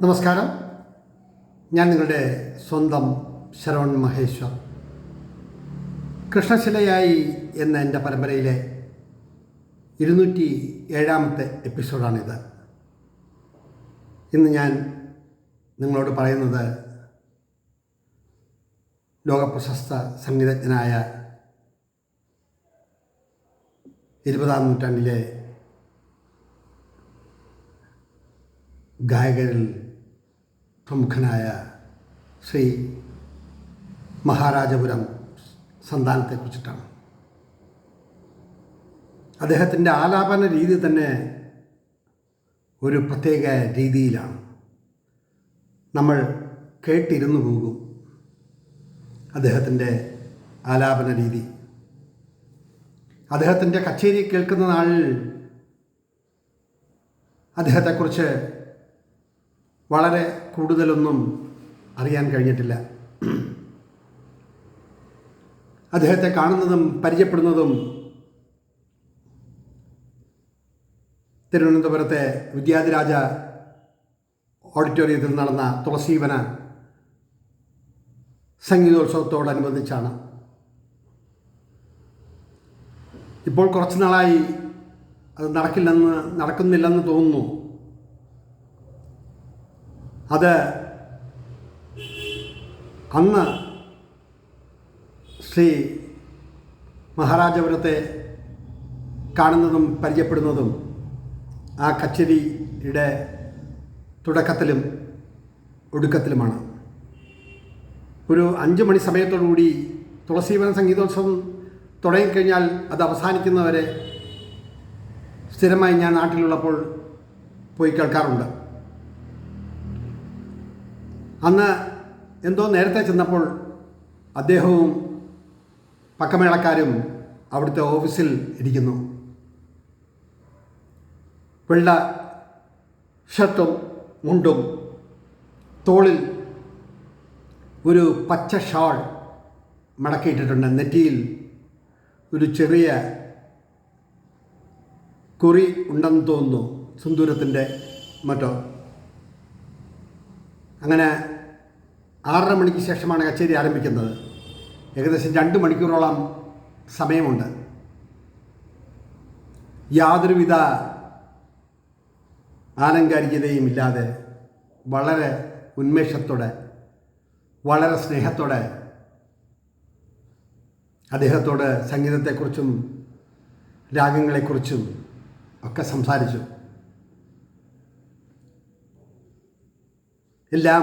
നമസ്കാരം. ഞാൻ നിങ്ങളുടെ സ്വന്തം ശരവൺ മഹേശ്വർ. കൃഷ്ണശിലയായി എന്ന എന്റെ പരമ്പരയിലെ ഇരുന്നൂറ്റി ഏഴാമത്തെ എപ്പിസോഡാണിത്. ഇന്ന് ഞാൻ നിങ്ങളോട് പറയുന്നത് ലോകപ്രശസ്ത സംഗീതജ്ഞനായ ഇരുപതാം നൂറ്റാണ്ടിലെ ഗായകരിൽ പ്രമുഖനായ ശ്രീ മഹാരാജപുരം സന്താനത്തെക്കുറിച്ചിട്ടാണ്. അദ്ദേഹത്തിന്റെ ആലാപന രീതി തന്നെ ഒരു പ്രത്യേക രീതിയിലാണ്. നമ്മൾ കേട്ടിരുന്നു പോകും അദ്ദേഹത്തിന്റെ ആലാപന രീതി. അദ്ദേഹത്തിന്റെ കച്ചേരി കേൾക്കുന്ന നാളിൽ അദ്ദേഹത്തെക്കുറിച്ച് വളരെ കൂടുതലൊന്നും അറിയാൻ കഴിഞ്ഞിട്ടില്ല. അദ്ദേഹത്തെ കാണുന്നതും പരിചയപ്പെടുന്നതും തിരുവനന്തപുരത്തെ വിദ്യാധിരാജ ഓഡിറ്റോറിയത്തിൽ നടന്ന തുളസീവന സംഗീതോത്സവത്തോടനുബന്ധിച്ചാണ്. ഇപ്പോൾ കുറച്ച് നാളായി അത് നടക്കില്ലെന്ന് നടക്കുന്നില്ലെന്ന് തോന്നുന്നു. അത് അന്ന് ശ്രീ മഹാരാജപുരത്തെ കാണുന്നതും പരിചയപ്പെടുന്നതും ആ കച്ചേരിയുടെ തുടക്കത്തിലും ഒടുക്കത്തിലുമാണ്. ഒരു അഞ്ച് മണി സമയത്തോടുകൂടി തുളസീവന സംഗീതോത്സവം തുടങ്ങിക്കഴിഞ്ഞാൽ അത് അവസാനിക്കുന്നവരെ സ്ഥിരമായി ഞാൻ നാട്ടിലുള്ളപ്പോൾ പോയി കേൾക്കാറുണ്ട്. അന്ന് എന്തോ നേരത്തെ ചെന്നപ്പോൾ അദ്ദേഹവും പക്കമേളക്കാരും അവിടുത്തെ ഓഫീസിൽ ഇരിക്കുന്നു. വെള്ള ഷർട്ടും മുണ്ടും തോളിൽ ഒരു പച്ച ഷാൾ മടക്കിയിട്ടിട്ടുണ്ട്. നെറ്റിയിൽ ഒരു ചെറിയ കുറി ഉണ്ടെന്ന് തോന്നുന്നു. സിന്ദൂരത്തിന്റെ മറ്റോ അങ്ങനെ ആറര മണിക്ക് ശേഷമാണ് കച്ചേരി ആരംഭിക്കുന്നത്. ഏകദേശം രണ്ട് മണിക്കൂറോളം സമയമുണ്ട്. യാതൊരുവിധ ആലങ്കാരികതയും ഇല്ലാതെ വളരെ ഉന്മേഷത്തോടെ വളരെ സ്നേഹത്തോടെ അദ്ദേഹത്തോട് സംഗീതത്തെക്കുറിച്ചും രാഗങ്ങളെക്കുറിച്ചും ഒക്കെ സംസാരിച്ചു. എല്ലാം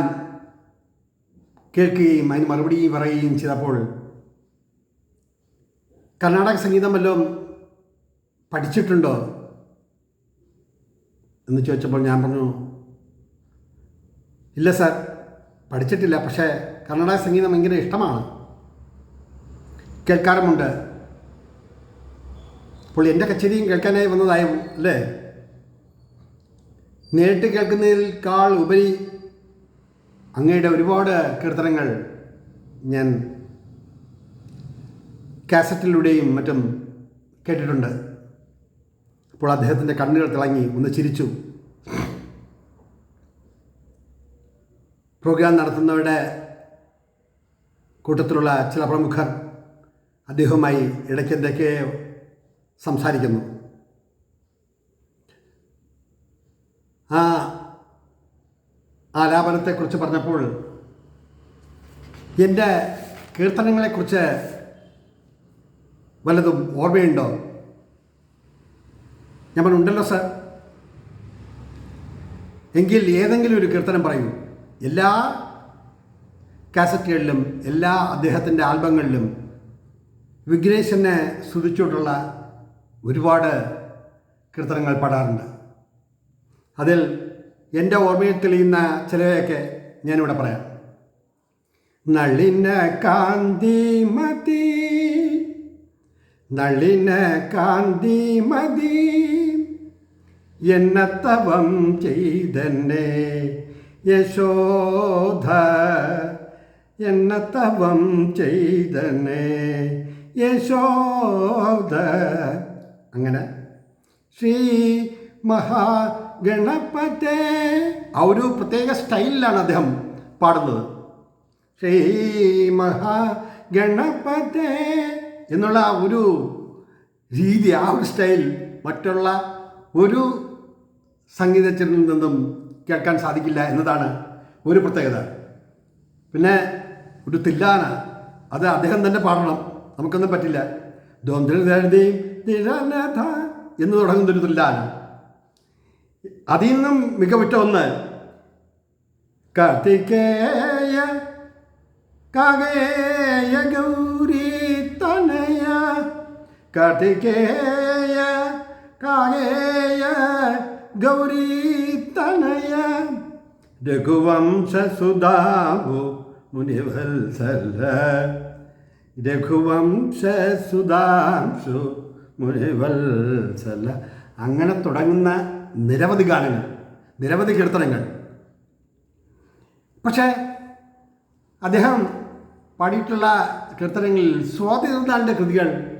കേൾക്കുകയും അതിന് മറുപടിയും പറയുകയും ചെയ്തപ്പോൾ കർണാടക സംഗീതം വല്ലതും പഠിച്ചിട്ടുണ്ടോ എന്ന് ചോദിച്ചപ്പോൾ ഞാൻ പറഞ്ഞു ഇല്ല സർ പഠിച്ചിട്ടില്ല. പക്ഷേ കർണാടക സംഗീതം ഭയങ്കര ഇഷ്ടമാണ്. കേൾക്കാറുമുണ്ട്. അപ്പോൾ എന്റെ കച്ചേരിയും കേൾക്കാനായി വന്നതായും അല്ലേ? നേരിട്ട് കേൾക്കുന്നതിനേക്കാൾ ഉപരി അങ്ങയുടെ ഒരുപാട് കീർത്തനങ്ങൾ ഞാൻ കാസറ്റിലൂടെയും മറ്റും കേട്ടിട്ടുണ്ട്. അപ്പോൾ അദ്ദേഹത്തിന്റെ കണ്ണുകൾ തിളങ്ങി ഒന്ന് ചിരിച്ചു. പ്രോഗ്രാം നടത്തുന്നവരുടെ കൂട്ടത്തിലുള്ള ചില പ്രമുഖർ അദ്ദേഹവുമായി ഇടയ്ക്കെന്തൊക്കെ സംസാരിക്കുന്നു ആ ആലാപനത്തെക്കുറിച്ച് പറഞ്ഞപ്പോൾ എന്റെ കീർത്തനങ്ങളെക്കുറിച്ച് വല്ലതും ഓർമ്മയുണ്ടോ? ഞാൻ ഉണ്ടല്ലോ സർ. എങ്കിൽ ഏതെങ്കിലും ഒരു കീർത്തനം പറയൂ. എല്ലാ കാസറ്റുകളിലും എല്ലാ അദ്ദേഹത്തിന്റെ ആൽബങ്ങളിലും വിഘ്നേശനെ സ്തുതിച്ചുകൊണ്ടുള്ള ഒരുപാട് കീർത്തനങ്ങൾ പാടാറുണ്ട്. അതിൽ എന്റെ ഓർമ്മയിൽ തെളിയുന്ന ചിലവയൊക്കെ ഞാനിവിടെ പറയാം. നളിന കാന്തി മതി. നളിന കാന്തി മതി. എന്നത്തവം ചെയ്തന്നെ യശോധ. എന്നത്തവം ചെയ്തന്നെ യശോധ. അങ്ങനെ ശ്രീ മഹാ ഗണപതേ. ആ ഒരു പ്രത്യേക സ്റ്റൈലിലാണ് അദ്ദേഹം പാടുന്നത്. ശ്രീ മഹാ ഗണപതേ എന്നുള്ള ആ ഒരു രീതി ആ ഒരു സ്റ്റൈൽ മറ്റുള്ള ഒരു സംഗീതജ്ഞനിൽ നിന്നും കേൾക്കാൻ സാധിക്കില്ല എന്നതാണ് ഒരു പ്രത്യേകത. പിന്നെ ഒരു തില്ലാന അത് അദ്ദേഹം തന്നെ പാടണം. നമുക്കൊന്നും പറ്റില്ല. തിരനഥ എന്ന് തുടങ്ങുന്നൊരു തില്ലാന. അതിൽ നിന്നും മികവുറ്റ ഒന്ന് കാർത്തികേയ കാകേയ ഗൗരി തനയ. കാർത്തികേയ കാകേയ ഗൗരി തനയ. രഘുവംശസുധാവു മുനിവത്സല രഘുവംശസുധാംശു മുനിവത്സല അങ്ങനെ തുടങ്ങുന്ന നിരവധി ഗാനങ്ങൾ നിരവധി കീർത്തനങ്ങൾ. പക്ഷേ അദ്ദേഹം പാടിയിട്ടുള്ള കീർത്തനങ്ങളിൽ സ്വാതിരുന്നാളിന്റെ കൃതികൾ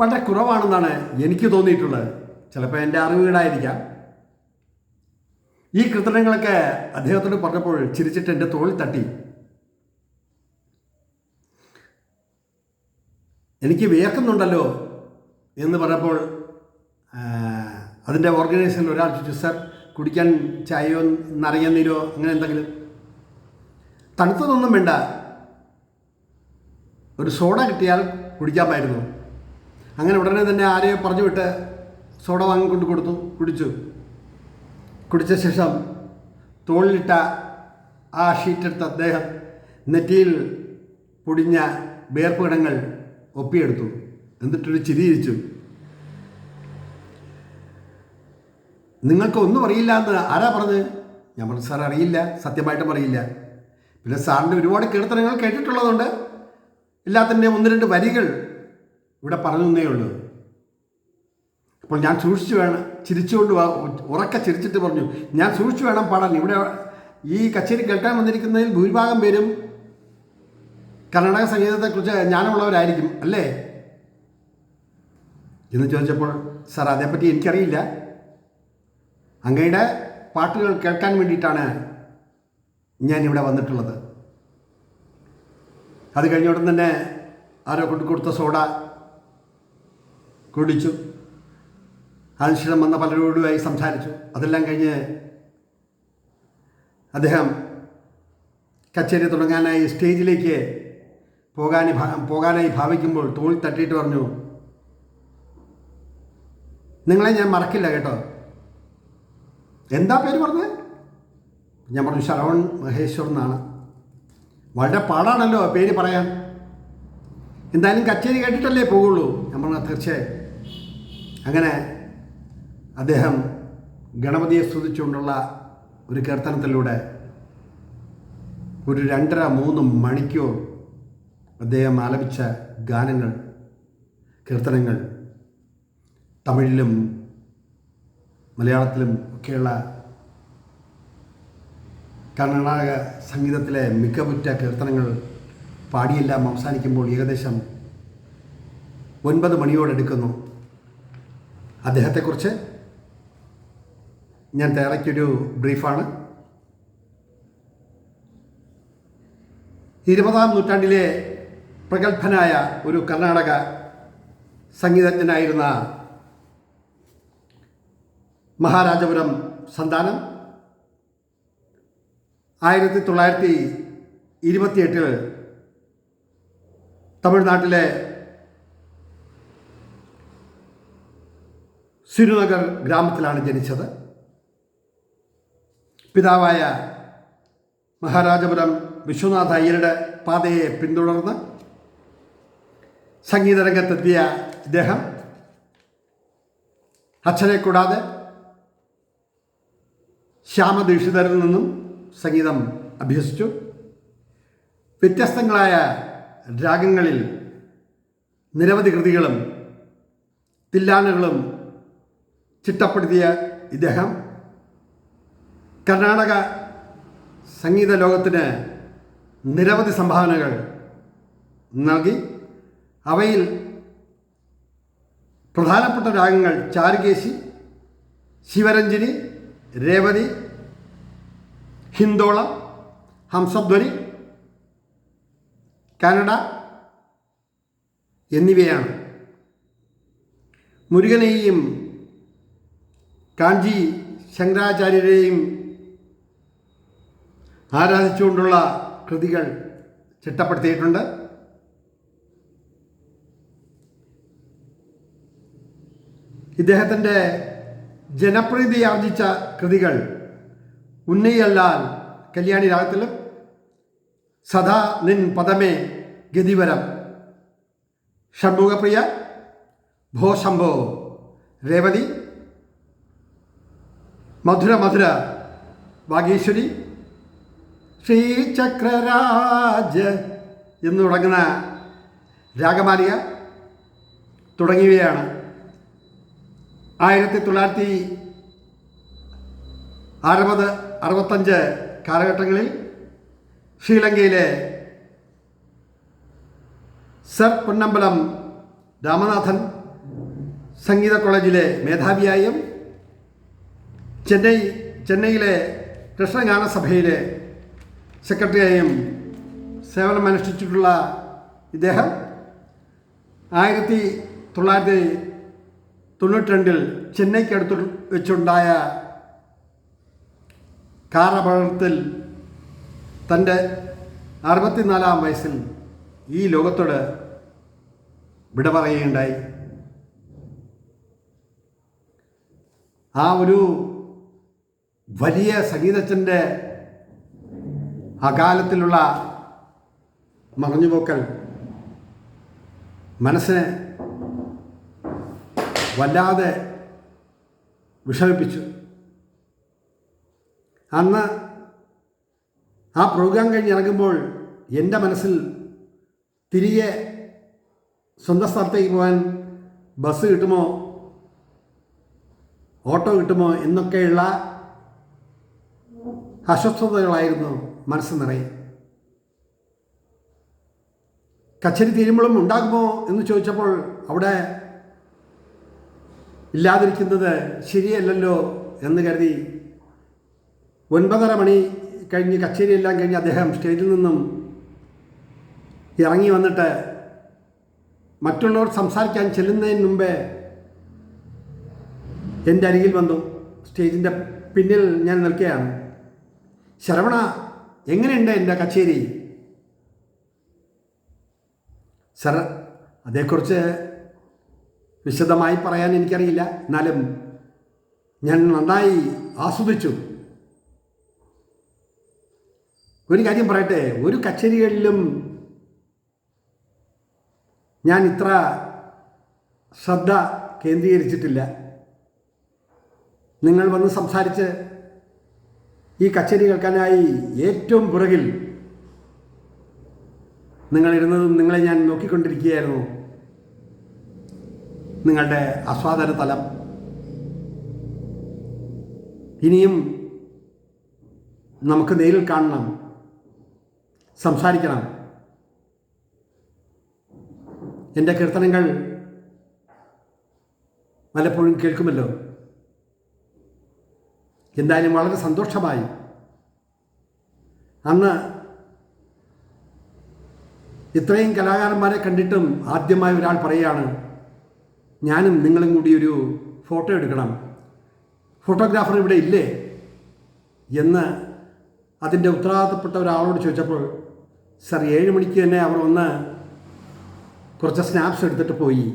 വളരെ കുറവാണെന്നാണ് എനിക്ക് തോന്നിയിട്ടുള്ളത്. ചിലപ്പോൾ എന്റെ അറിവുകേടായിരിക്കാം ഈ കീർത്തനങ്ങളൊക്കെ അദ്ദേഹത്തോട് പറഞ്ഞപ്പോൾ ചിരിച്ചിട്ട് എന്റെ തോളിൽ തട്ടി. എനിക്ക് വിയർക്കുന്നുണ്ടല്ലോ എന്ന് പറഞ്ഞപ്പോൾ അതിന്റെ ഓർഗനൈസേഷനിൽ ഒരാൾ ചോദിച്ചു സാർ കുടിക്കാൻ ചായയോ നറിയ നീരോ അങ്ങനെ എന്തെങ്കിലും? തണുത്തതൊന്നും വേണ്ട. ഒരു സോഡ കിട്ടിയാൽ കുടിക്കാമായിരുന്നു. അങ്ങനെ ഉടനെ തന്നെ ആരെയോ പറഞ്ഞു വിട്ട് സോഡ വാങ്ങിക്കൊണ്ട് കൊടുത്തു കുടിച്ചു. കുടിച്ച ശേഷം തോളിലിട്ട ആ ഷീറ്റെടുത്ത് അദ്ദേഹം നെറ്റിയിൽ പൊടിഞ്ഞ വേർപ്പ് കിടങ്ങൾ ഒപ്പിയെടുത്തു. എന്നിട്ടൊരു ചിരി ചിരിച്ചു നിങ്ങൾക്ക് ഒന്നും അറിയില്ല എന്ന് ആരാ പറഞ്ഞത്? ഞാൻ പറഞ്ഞു സാർ അറിയില്ല. സത്യമായിട്ടും അറിയില്ല. പിന്നെ സാറിന്റെ ഒരുപാട് കീർത്തനങ്ങൾ കേട്ടിട്ടുള്ളതുകൊണ്ട് എല്ലാത്തിന്റെ ഒന്ന് രണ്ട് വരികൾ ഇവിടെ പറഞ്ഞു തന്നേ ഉള്ളൂ. അപ്പോൾ ഞാൻ സൂക്ഷിച്ചു വേണം ചിരിച്ചുകൊണ്ട് ഉറക്ക ചിരിച്ചിട്ട് പറഞ്ഞു ഞാൻ സൂക്ഷിച്ചു വേണം പാടാൻ. ഇവിടെ ഈ കച്ചേരി കേൾക്കാൻ വന്നിരിക്കുന്നതിൽ ഭൂരിഭാഗം പേരും കർണാടക സംഗീതത്തെക്കുറിച്ച് ജ്ഞാനമുള്ളവരായിരിക്കും അല്ലേ? എന്ന് ചോദിച്ചപ്പോൾ സാർ അതേപ്പറ്റി എനിക്കറിയില്ല. അങ്ങയുടെ പാട്ടുകൾ കേൾക്കാൻ വേണ്ടിയിട്ടാണ് ഞാൻ ഇവിടെ വന്നിട്ടുള്ളത്. അത് കഴിഞ്ഞ ഉടൻ തന്നെ ആരോ കൊണ്ടു കൊടുത്ത സോഡ കുടിച്ചു. അതിനുശേഷം വന്ന പലരോടുമായി സംസാരിച്ചു. അതെല്ലാം കഴിഞ്ഞ് അദ്ദേഹം കച്ചേരി തുടങ്ങാനായി സ്റ്റേജിലേക്ക് പോകാൻ പോകാനായി ഭാവിക്കുമ്പോൾ തോൾ തട്ടിയിട്ട് പറഞ്ഞു നിങ്ങളെ ഞാൻ മറക്കില്ല കേട്ടോ. എന്താ പേര് പറഞ്ഞത് ഞാൻ പറഞ്ഞു ശരവൺ മഹേശ്വർ എന്നാണ്. വളരെ പാടാണല്ലോ പേര് പറയാൻ. എന്തായാലും കച്ചേരി കേട്ടിട്ടല്ലേ പോകുള്ളൂ. പറഞ്ഞു തീർച്ചയായും. അങ്ങനെ അദ്ദേഹം ഗണപതിയെ സ്തുതിച്ചുകൊണ്ടുള്ള ഒരു കീർത്തനത്തിലൂടെ ഒരു രണ്ടര മൂന്ന് മണിക്കൂർ അദ്ദേഹം ആലപിച്ച ഗാനങ്ങൾ കീർത്തനങ്ങൾ തമിഴിലും മലയാളത്തിലും ഒക്കെയുള്ള കർണാടക സംഗീതത്തിലെ മികവുറ്റ കീർത്തനങ്ങൾ പാടിയെല്ലാം അവസാനിക്കുമ്പോൾ ഏകദേശം ഒൻപത് മണിയോടെടുക്കുന്നു. അദ്ദേഹത്തെക്കുറിച്ച് ഞാൻ തയ്യാറാക്കിയൊരു ബ്രീഫാണ്. ഇരുപതാം നൂറ്റാണ്ടിലെ പ്രഗത്ഭനായ ഒരു കർണാടക സംഗീതജ്ഞനായിരുന്ന മഹാരാജപുരം സന്താനം. ആയിരത്തി തൊള്ളായിരത്തി ഇരുപത്തിയെട്ടിൽ തമിഴ്നാട്ടിലെ സിരുനഗർ ഗ്രാമത്തിലാണ് ജനിച്ചത്. പിതാവായ മഹാരാജപുരം വിശ്വനാഥ അയ്യരുടെ പാതയെ പിന്തുടർന്ന് സംഗീതരംഗത്തെത്തിയ ഇദ്ദേഹം. അച്ഛനെ കൂടാതെ ശ്യാമദീക്ഷിതരിൽ നിന്നും സംഗീതം അഭ്യസിച്ചു. വ്യത്യസ്തങ്ങളായ രാഗങ്ങളിൽ നിരവധി കൃതികളും തില്ലാനകളും ചിട്ടപ്പെടുത്തിയ ഇദ്ദേഹം. കർണാടക സംഗീത ലോകത്തിന് നിരവധി സംഭാവനകൾ നൽകി. അവയിൽ പ്രധാനപ്പെട്ട രാഗങ്ങൾ ചാരുകേശി ശിവരഞ്ജിനി രേവതി ഹിന്ദോളം ഹംസധ്വനി കാനഡ എന്നിവയാണ്. മുരുകനെയും കാഞ്ചി ശങ്കരാചാര്യരെയും ആരാധിച്ചുകൊണ്ടുള്ള കൃതികൾ ചിട്ടപ്പെടുത്തിയിട്ടുണ്ട്. ഇദ്ദേഹത്തിന്റെ ജനപ്രീതി ആർജിച്ച കൃതികൾ ഉന്നയല്ലാൽ കല്യാണി രാഗത്തിലും സദാ നിൻ പദമേ ഗതിവരം. ഷൺമുഖപ്രിയ ഭോശംഭോ രേവതി മധുര മധുര വാഗീശ്വരി ശ്രീചക്രരാജ് എന്ന് തുടങ്ങുന്ന രാഗമാലിക തുടങ്ങിയവയാണ്. ആയിരത്തി തൊള്ളായിരത്തി അറുപത് അറുപത്തഞ്ച് കാലഘട്ടങ്ങളിൽ ശ്രീലങ്കയിലെ സർ പൊന്നമ്പലം രാമനാഥൻ സംഗീത കോളേജിലെ മേധാവിയായും ചെന്നൈ ചെന്നൈയിലെ കൃഷ്ണഗാനസഭയിലെ സെക്രട്ടറിയായും സേവനമനുഷ്ഠിച്ചിട്ടുള്ള ഇദ്ദേഹം ആയിരത്തി തൊള്ളായിരത്തി തൊണ്ണൂറ്റി രണ്ടിൽ ചെന്നൈക്കടുത്ത് വെച്ചുണ്ടായ കാർ അപകടത്തിൽ തന്റെ അറുപത്തിനാലാം വയസ്സിൽ ഈ ലോകത്തോട് വിട പറയുകയുണ്ടായി ആ ഒരു വലിയ സംഗീതജ്ഞന്റെ അകാലത്തിലുള്ള മറഞ്ഞുപോക്കൽ മനസ്സിനെ വല്ലാതെ വിഷമിപ്പിച്ചു. അന്ന് ആ പ്രോഗ്രാം കഴിഞ്ഞ് ഇറങ്ങുമ്പോൾ എന്റെ മനസ്സിൽ തിരികെ സ്വന്തം സ്ഥലത്തേക്ക് പോകാൻ ബസ് കിട്ടുമോ? ഓട്ടോ കിട്ടുമോ? എന്നൊക്കെയുള്ള അസ്വസ്ഥതകളായിരുന്നു മനസ്സ് നിറയെ. കച്ചേരി തീരുമ്പോഴും ഉണ്ടാകുമോ എന്ന് ചോദിച്ചപ്പോൾ അവിടെ ഇല്ലാതിരിക്കുന്നത് ശരിയല്ലല്ലോ എന്ന് കരുതി ഒൻപതര മണി കഴിഞ്ഞ് കച്ചേരിയെല്ലാം കഴിഞ്ഞ് അദ്ദേഹം സ്റ്റേജിൽ നിന്നും ഇറങ്ങി വന്നിട്ട് മറ്റുള്ളവർ സംസാരിക്കാൻ ചെല്ലുന്നതിന് മുമ്പേ എന്റെ അരികിൽ വന്നു. സ്റ്റേജിന്റെ പിന്നിൽ ഞാൻ നിൽക്കുകയാണ്. ശരവണ എങ്ങനെയുണ്ട് എന്റെ കച്ചേരി? സർ അതേക്കുറിച്ച് വിശദമായി പറയാൻ എനിക്കറിയില്ല. എന്നാലും ഞാൻ നന്നായി ആസ്വദിച്ചു. ഒരു കാര്യം പറയട്ടെ. ഒരു കച്ചേരികളിലും ഞാൻ ഇത്ര ശ്രദ്ധ കേന്ദ്രീകരിച്ചിട്ടില്ല. നിങ്ങൾ വന്ന് സംസാരിച്ച് ഈ കച്ചേരി കേൾക്കാനായി ഏറ്റവും പുറകിൽ നിങ്ങളിരുന്നതും നിങ്ങളെ ഞാൻ നോക്കിക്കൊണ്ടിരിക്കുകയായിരുന്നു. നിങ്ങളുടെ ആസ്വാദന തലം. ഇനിയും നമുക്ക് നേരിൽ കാണണം. സംസാരിക്കണം. എന്റെ കീർത്തനങ്ങൾ പലപ്പോഴും കേൾക്കുമല്ലോ? എന്തായാലും വളരെ സന്തോഷമായി. അന്ന് ഇത്രയും കലാകാരന്മാരെ കണ്ടിട്ടും ആദ്യമായി ഒരാൾ പറയുകയാണ് ഞാനും നിങ്ങളും കൂടി ഒരു ഫോട്ടോ എടുക്കണം. ഫോട്ടോഗ്രാഫർ ഇവിടെ ഇല്ലേ? എന്ന് അതിന്റെ ഉത്തരവാദിത്തപ്പെട്ട ഒരാളോട് ചോദിച്ചപ്പോൾ സർ ഏഴ് മണിക്ക് തന്നെ അവർ ഒന്ന് കുറച്ച് സ്നാപ്സ് എടുത്തിട്ട് പോയി.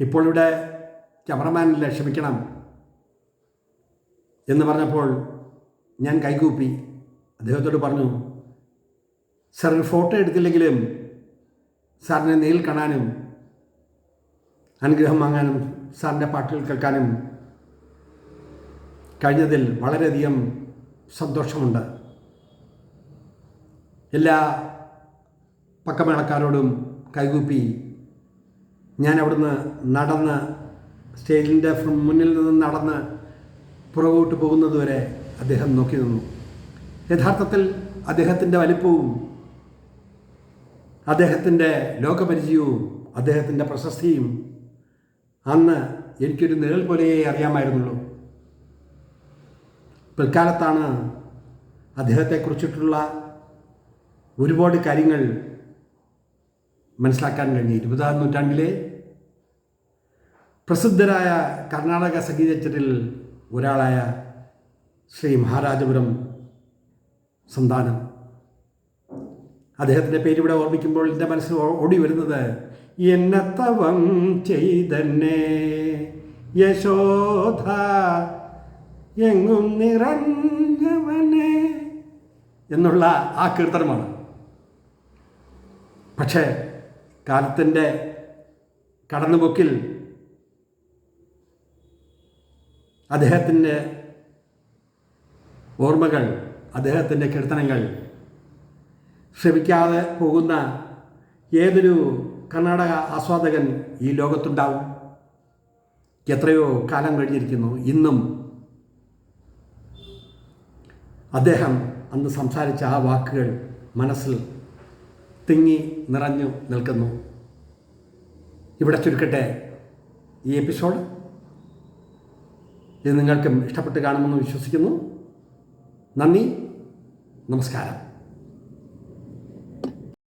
ഇപ്പോൾ ഇവിടെ ക്യാമറമാനില്ല ക്ഷമിക്കണം. എന്ന് പറഞ്ഞപ്പോൾ ഞാൻ കൈകൂപ്പി. അദ്ദേഹത്തോട് പറഞ്ഞു സാർ ഒരു ഫോട്ടോ എടുത്തില്ലെങ്കിലും സാറിനെ നേരിൽ കാണാനും അനുഗ്രഹം വാങ്ങാനും സാറിന്റെ പാട്ടുകൾ കേൾക്കാനും കഴിഞ്ഞതിൽ വളരെയധികം സന്തോഷമുണ്ട്. എല്ലാ പക്കമേളക്കാരോടും കൈകൂപ്പി ഞാൻ അവിടുന്ന് നടന്ന് സ്റ്റേജിന്റെ മുന്നിൽ നിന്ന് നടന്ന് പുറകോട്ട് പോകുന്നതുവരെ അദ്ദേഹം നോക്കി നിന്നു. യഥാർത്ഥത്തിൽ അദ്ദേഹത്തിന്റെ വലിപ്പവും അദ്ദേഹത്തിന്റെ ലോകപരിചയവും അദ്ദേഹത്തിന്റെ പ്രശസ്തിയും അന്ന് എനിക്കൊരു നിഴൽ പോലെയേ അറിയാമായിരുന്നുള്ളൂ. പിൽക്കാലത്താണ് അദ്ദേഹത്തെക്കുറിച്ചിട്ടുള്ള ഒരുപാട് കാര്യങ്ങൾ മനസ്സിലാക്കാൻ കഴിഞ്ഞു ഇരുപതാം നൂറ്റാണ്ടിലെ പ്രസിദ്ധരായ കർണാടക സംഗീതജ്ഞരിൽ ഒരാളായ ശ്രീ മഹാരാജപുരം സന്താനം. അദ്ദേഹത്തിന്റെ പേര് ഇവിടെ ഓർമ്മിക്കുമ്പോൾ എന്റെ മനസ്സിൽ ഓടി വരുന്നത് എന്നത്തവം ചെയ്തന്നെ യശോധ എങ്ങും നിറഞ്ഞവനെ എന്നുള്ള ആ കീർത്തനമാണ്. പക്ഷേ കാലത്തിന്റെ കടന്നുപോക്കിൽ അദ്ദേഹത്തിന്റെ ഓർമ്മകൾ അദ്ദേഹത്തിന്റെ കീർത്തനങ്ങൾ ശ്രമിക്കാതെ പോകുന്ന ഏതൊരു കർണാടക ആസ്വാദകൻ ഈ ലോകത്തുണ്ടാവും? എത്രയോ കാലം കഴിഞ്ഞിരിക്കുന്നു. ഇന്നും അദ്ദേഹം അന്ന് സംസാരിച്ച ആ വാക്കുകൾ മനസ്സിൽ തിങ്ങി നിറഞ്ഞു നിൽക്കുന്നു. ഇവിടെ ചുരുക്കട്ടെ ഈ എപ്പിസോഡ് ഇത് നിങ്ങൾക്കും ഇഷ്ടപ്പെട്ട് കാണുമെന്ന് വിശ്വസിക്കുന്നു. നന്ദി നമസ്കാരം.